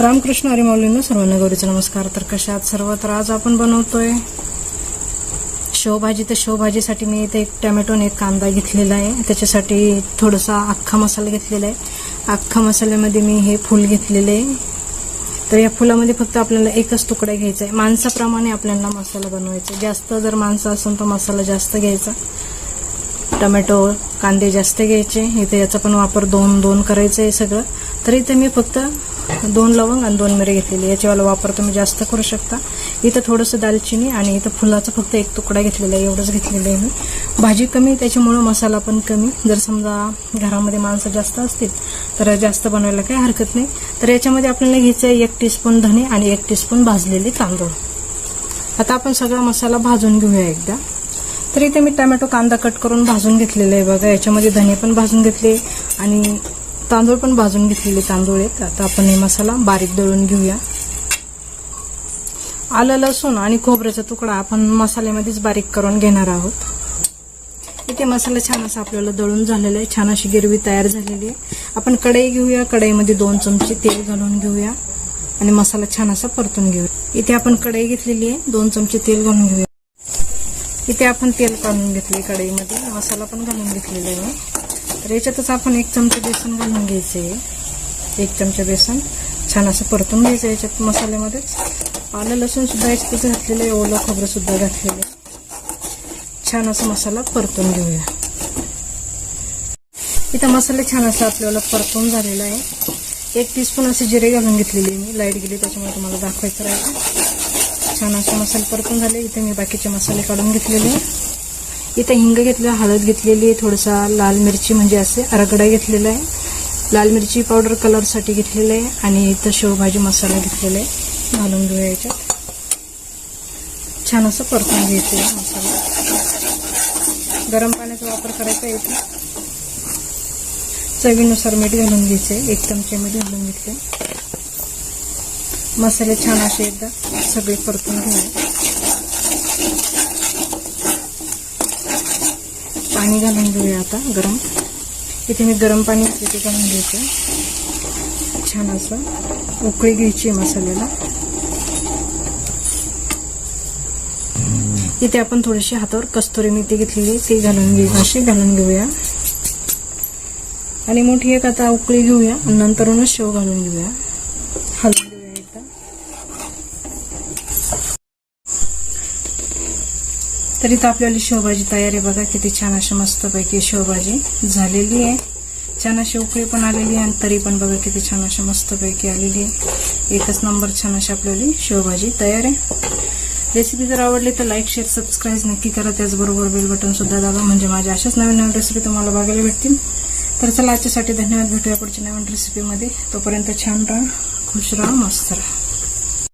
रामकृष्ण हरी सर्वांना गौरीचा नमस्कार. तर कशात सर्व तर आज आपण बनवतोय शेवभाजी. तर शेवभाजीसाठी मी इथे एक टॅमॅटो आणि एक कांदा घेतलेला आहे. त्याच्यासाठी थोडासा अख्खा मसाला घेतलेला आहे. अख्खा मसाल्यामध्ये मी हे फूल घेतलेले आहे. तर या फुलामध्ये फक्त आपल्याला एकच तुकडा घ्यायचा आहे. माणसाप्रमाणे आपल्याला मसाला बनवायचा आहे. जास्त जर माणसं असेल तर मसाला जास्त घ्यायचा. टमॅटो कांदे जास्त घ्यायचे. इथे याचा पण वापर दोन दोन करायचं आहे सगळं. तर इथे मी फक्त दोन लवंग आणि दोन मिरे घेतलेले याच्यावाला वापर तुम्ही जास्त करू शकता. इथं थोडंसं दालचिनी आणि इथं फुलाचा फक्त एक तुकडा घेतलेला आहे. एवढंच घेतलेलं आहे मी. भाजी कमी त्याच्यामुळं मसाला पण कमी. जर समजा घरामध्ये माणसं जास्त असतील तर जास्त बनवायला काही हरकत नाही. तर याच्यामध्ये आपल्याला घ्यायचं आहे एक टीस्पून धने आणि एक टीस्पून भाजलेले तांदूळ. आता आपण सगळा मसाला भाजून घेऊया एकदा. तर इथे मी टमॅटो कांदा कट करून भाजून घेतलेला आहे बघा. याच्यामध्ये धने पण भाजून घेतले आणि तांदूळ पण भाजून घेतलेले तांदूळ आहेत. आता आपण हे मसाला बारीक दळून घेऊया. आलं लसूण आणि खोबऱ्याचा तुकडा आपण मसाल्यामध्येच बारीक करून घेणार आहोत. इथे मसाला छान असा आपल्याला दळून झालेला आहे. छान अशी गिरवी तयार झालेली आहे. आपण कढई घेऊया. कढईमध्ये दोन चमचे तेल घालून घेऊया. आणि मसाला छान असा परतून घेऊया. इथे आपण कढई घेतलेली आहे. दोन चमचे तेल घालून घेऊया. इथे आपण तेल काढून घेतले कढईमध्ये. मसाला पण घालून घेतलेला आहे. तर याच्यातच आपण एक चमचा बेसन घालून घ्यायचं. आहे एक चमचा बेसन. छान असं परतून घ्यायचं याच्यात मसाल्यामध्येच आलं लसूण सुद्धा याच्यातच घातलेलं आहे. ओलं खोबरं सुद्धा घातलेलं आहे. छान असा मसाला परतून घेऊया. इथं मसाले छान असं आपल्याला परतून झालेला आहे. एक टीस्पून असे जिरे घालून घेतलेली मी. लाइट गेली त्याच्यामुळे तुम्हाला दाखवायचं राहिलं. छान असे मसाले परतून झाले. इथे मी बाकीचे मसाले काढून घेतलेले इथे हिंग घेतलं हळद घेतलेली आहे थोडासा लाल मिरची म्हणजे असे अरगडा घेतलेला आहे. लाल मिरची पावडर कलरसाठी घेतलेलं आहे आणि इथं शेवभाजी मसाला घेतलेला आहे. घालून घेऊया याच्यात. छान असं परतून घ्यायचं आहे मसाला. गरम पाण्याचा वापर करायचा आहे इथे. चवीनुसार मीठ घालून घ्यायचं आहे. एक चमचे मीठ घालून घेतले मसाले छान असे एकदा सगळे परतून घ्यायचे पाणी घालून घेऊया आता गरम. इथे मी गरम पाणी ते घालून घ्यायचं छान असं उकळी घ्यायची मसाल्याला. इथे आपण थोडीशी हातावर कस्तुरी मेथी घेतलेली ती घालून घेऊ अशी घालून घेऊया. आणि मोठी एक आता उकळी घेऊया नंतरूनच शेव घालून घेऊया. हलवून घेऊया एकदा तरी तर आपल्याला शेवभाजी तयार आहे बघा किती छान अशी मस्तपैकी शेवभाजी झालेली आहे. छान अशी उकळी पण आलेली आहे आणि तरी पण बघा किती छान अशी मस्तपैकी आलेली आहे. एकच नंबर छान अशी आपल्याला शेवभाजी तयार आहे. रेसिपी जर आवडली तर लाईक शेअर सबस्क्राईब नक्की करा. त्याचबरोबर बेल बटन सुद्धा दाबा. म्हणजे माझ्या अशाच नवीन नवीन रेसिपी तुम्हाला बघायला भेटतील. तर चला आजच्यासाठी धन्यवाद. भेटूया पुढच्या नवीन रेसिपीमध्ये तोपर्यंत छान राहा खुश राहा मस्त राहा.